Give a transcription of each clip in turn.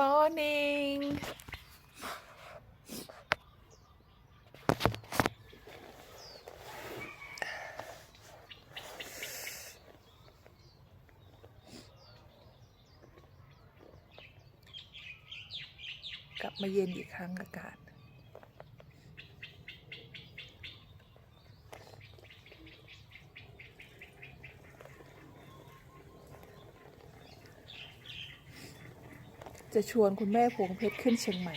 morning กลับมาเย็นอีกครั้งอากาศ จะชวนคุณแม่พวงเพชรขึ้นเชียงใหม่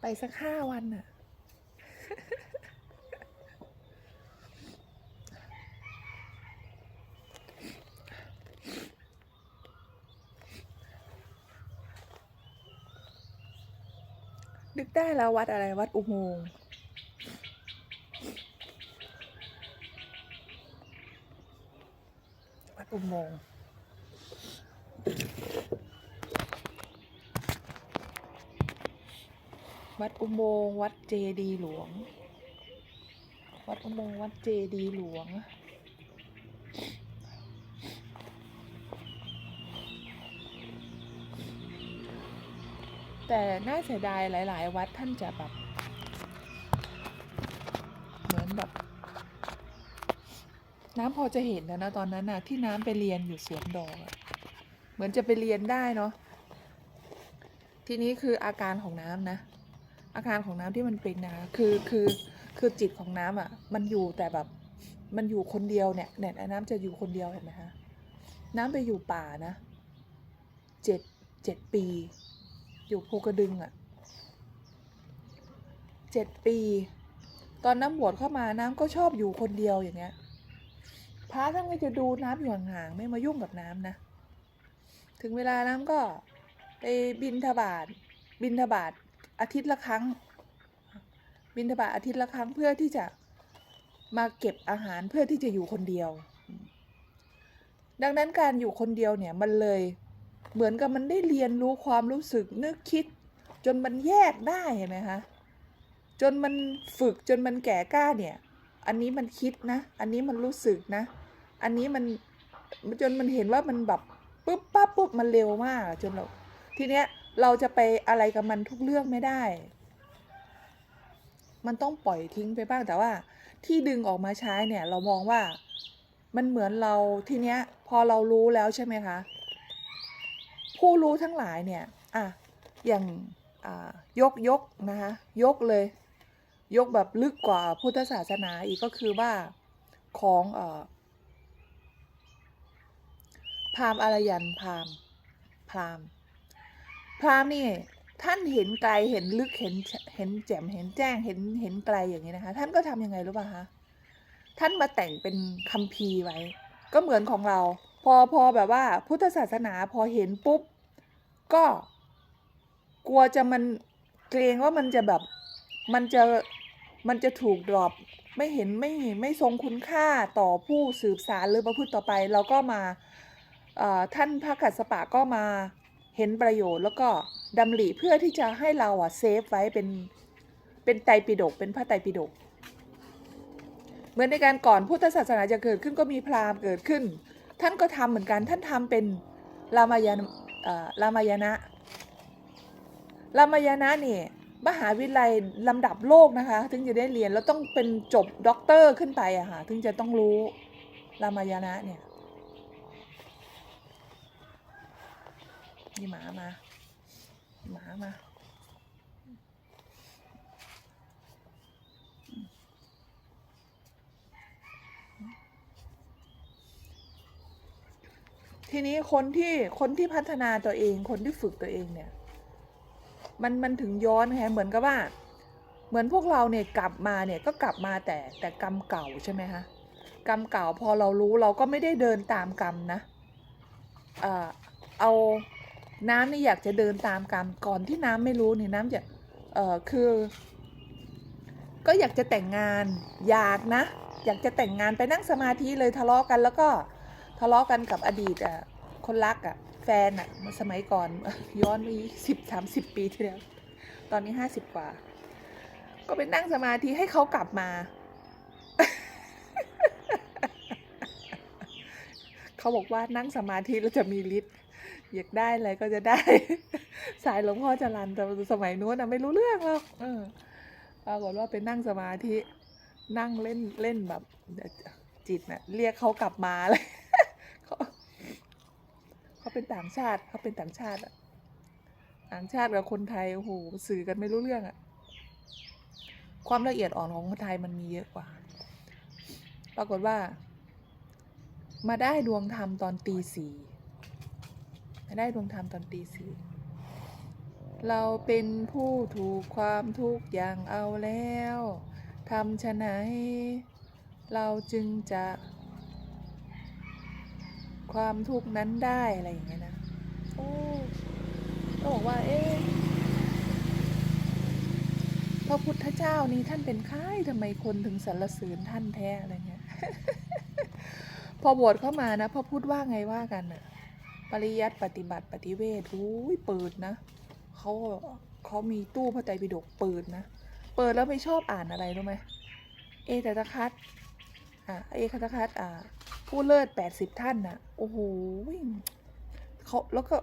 ไปสักห้าวันน่ะ นึกได้แล้ววัดอะไรวัดอุโมงค์ วัดอุโมงค์วัดอุโมงค์วัดเจดีหลวง วัดอุโมงค์วัดเจดีหลวง แต่น่าเสียดายหลาย ๆ วัดท่านจะแบบ เหมือนแบบ น้ำพอจะเห็นนะนะตอนนั้นน่ะที่น้ำไปเรียนอยู่สวนดอกเหมือนจะไปเรียนได้เนาะทีนี้คืออาการของน้ำนะ อาการของน้ำที่มันเป็นนะคือคือคือจิตของน้ำอะ มันอยู่แต่แบบมันอยู่คนเดียวเนี่ยเนี่ยน้ำจะอยู่คนเดียวเห็นไหมคะน้ำไปอยู่ป่านะเจ็ดเจ็ดปี อยู่ภูกระดึงอะ่ะเจ็ดปี ตอนน้ำบวชเข้ามาน้ำก็ชอบอยู่คนเดียวอย่างเงี้ย พระท่านก็จะดูน้ำอยู่ห่างๆไม่มายุ่งกับน้ำนะ ถึงเวลาน้ำก็ไปบินทบาทบินทบาทอาทิตย์ละครั้ง บินทบาทอาทิตย์ละครั้งเพื่อที่จะมาเก็บอาหารเพื่อที่จะอยู่คนเดียว ดังนั้นการอยู่คนเดียวเนี่ยมันเลยเหมือนกับมันได้เรียนรู้ความรู้สึกนึกคิด จนมันแยกได้เห็นไหมคะจนมันฝึกจนมันแก่กล้าเนี่ย อันนี้มันคิดนะ อันนี้มันรู้สึกนะ อันนี้มันจนมันเห็นว่ามันแบบปุ๊บปั๊บปุ๊บมันเร็วมากจนเราทีเนี้ยเราจะไปอะไรกับมันทุกเรื่องไม่ได้ มันต้องปล่อยทิ้งไปบ้างแต่ว่า ที่ดึงออกมาใช้เนี่ย เรามองว่ามันเหมือนเราทีเนี้ย พอเรารู้แล้วใช่ไหมคะผู้รู้ทั้งหลายเนี่ยอะอย่างยกยกนะคะยกเลย ยกแบบลึกกว่าพุทธศาสนาอีกก็คือว่าของเอ่อ พราหมณ์อารยันพราหมณ์พราหมณ์พราหมณ์นี่ท่านเห็นไกลเห็นลึกเห็นเห็นแจ่มเห็นแจ้งเห็นเห็นไกลอย่างนี้นะคะ ท่านก็ทำยังไงรู้ป่ะคะท่านมาแต่งเป็นคัมภีร์ไว้ ก็เหมือนของเรา พอพอแบบว่า พุทธศาสนาพอเห็นปุ๊บ ก็กลัวจะมันเกรงว่ามันจะแบบมันจะมันจะถูกดรอปไม่เห็นไม่ไม่ทรงคุณค่าต่อผู้สืบสารหรือประพฤติต่อไป เราก็มา ท่านพระกัสปะก็มาเห็นประโยชน์แล้วก็ดำริเพื่อที่จะให้เราอะเซฟไว้เป็นเป็นไตรปิฎกเป็นพระไตรปิฎกเหมือนในการก่อนพุทธศาสนาจะเกิดขึ้นก็มีพราหมณ์เกิดขึ้น ท่านก็ทำเหมือนกันท่านทำเป็นรามายณเอ่อรามายณะรามายณะนี่มหาวิทยาลัยลำดับโลกนะคะ ถึงจะได้เรียนแล้วต้องเป็นจบด็อกเตอร์ขึ้นไปอะค่ะถึงจะต้องรู้รามายณะเนี่ย นี่หมามา หมามาทีนี้คนที่คนที่พัฒนาตัวเอง คนที่ฝึกตัวเองเนี่ย มันมันถึงย้อนไงเหมือนกับว่า เหมือนพวกเราเนี่ยกลับมาเนี่ยก็กลับมาแต่แต่กรรมเก่าใช่ไหมคะกรรมเก่าพอเรารู้เราก็ไม่ได้เดินตามกรรมนะ เอ่อเอา น้ำนี่อยากจะเดินตามกรรมก่อนที่น้ำไม่รู้เนี่ยน้ำจะเอ่อคือ ก็อยากจะแต่งงานอยากนะ อยากจะแต่งงานไปนั่งสมาธิเลยทะเลาะกันแล้วก็ทะเลาะกันกับอดีตอะคนรักอะแฟนอะสมัยก่อนย้อนไปสิบสามสิบปีที่แล้วตอนนี้ห้าสิบกว่า ก็ไปนั่งสมาธิให้เขากลับมา เขาบอกว่านั่งสมาธิแล้วจะมีฤทธิ์อยากได้อะไรก็จะได้ สายหลวงพ่อจรันแต่สมัยนู้นนะไม่รู้เรื่องหรอกเออปรากฏว่าไปนั่งสมาธินั่งเล่นเล่นแบบจิตน่ะเรียกเขากลับมาเลยเขาเขาเป็นต่างชาติเขาเป็นต่างชาติอะต่างชาติกับคนไทยโอ้โหสื่อกันไม่รู้เรื่องอะความละเอียดอ่อนของคนไทยมันมีเยอะกว่า ปรากฏว่า มาได้ดวงธรรมตอนตีสี่มาได้ดวงธรรมตอนตีสี่เราเป็นผู้ถูกความทุกข์อย่างเอาแล้วทำชะไหน เราจึงจะ ความทุกข์นั้นได้อะไรอย่างเงี้ยนะโอ้ก็บอกว่า เอ๊ะพระพุทธเจ้านี่ท่านเป็นใครทำไมคนถึงสรรเสริญท่านแท้อะไรเงี้ย พอบวชเข้ามานะพระพุทธว่าไงว่ากันอะปริยัติปฏิบัติปฏิเวทอุ้ยเปิดนะเขาเขามีตู้พระไตรปิฎกเปิดนะ เปิดแล้วไม่ชอบอ่านอะไรรู้ไหมเอตตะคัดอ่าเอคตคัดอ่า ผู้เลิศแปดสิบท่านน่ะโอ้โหเขาแล้วก็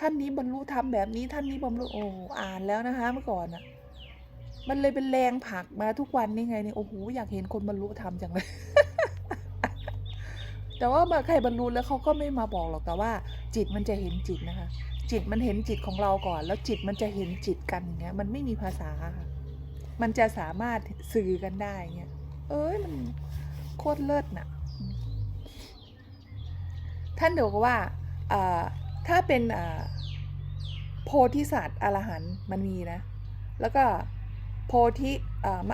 ท่านนี้บรรลุธรรมแบบนี้ท่านนี้บรรลุโอ้อ่านแล้วนะคะ เมื่อก่อนน่ะมันเลยเป็นแรงผลักมาทุกวันนี่ไงเนี่ยโอ้โหอยากเห็นคนบรรลุธรรมจังเลย แต่ว่ามาใครบรรลุแล้วเขาก็ไม่มาบอกหรอกแต่ว่า จิตมันจะเห็นจิตนะคะ จิตมันเห็นจิตของเราก่อน แล้วจิตมันจะเห็นจิตกันอย่างเงี้ย มันไม่มีภาษาค่ะมันจะสามารถสื่อกันได้เงี้ย เอ้ยมันโคตรเลิศน่ะ ท่านเดี๋ยวก็ว่าถ้าเป็นโพธิสัตว์อรหันต์มันมีนะ แล้วก็โพธิม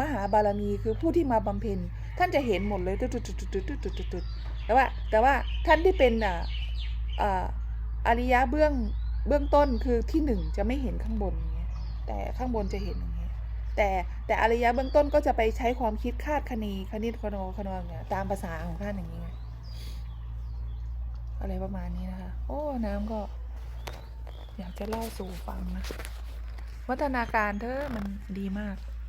มหาบารมีคือผู้ที่มาบำเพ็ญ ท่านจะเห็นหมดเลยแต่ว่าแต่ว่าท่านที่เป็นอ่าอริยะเบื้องเบื้องต้นคือที่หนึ่งจะไม่เห็นข้างบนอย่างเงี้ยแต่ข้างบนจะเห็นอย่างเงี้ยแต่แต่อริยะเบื้องต้นก็จะไปใช้ความคิดคาดคณีคณิตคโนคโนางเงี้ยตามภาษาของท่านอย่างเงี้ยอะไรประมาณนี้นะคะ โอ้น้ำก็ อยากจะเล่าสู่ฟังนะ วัฒนาการเธอมันดีมาก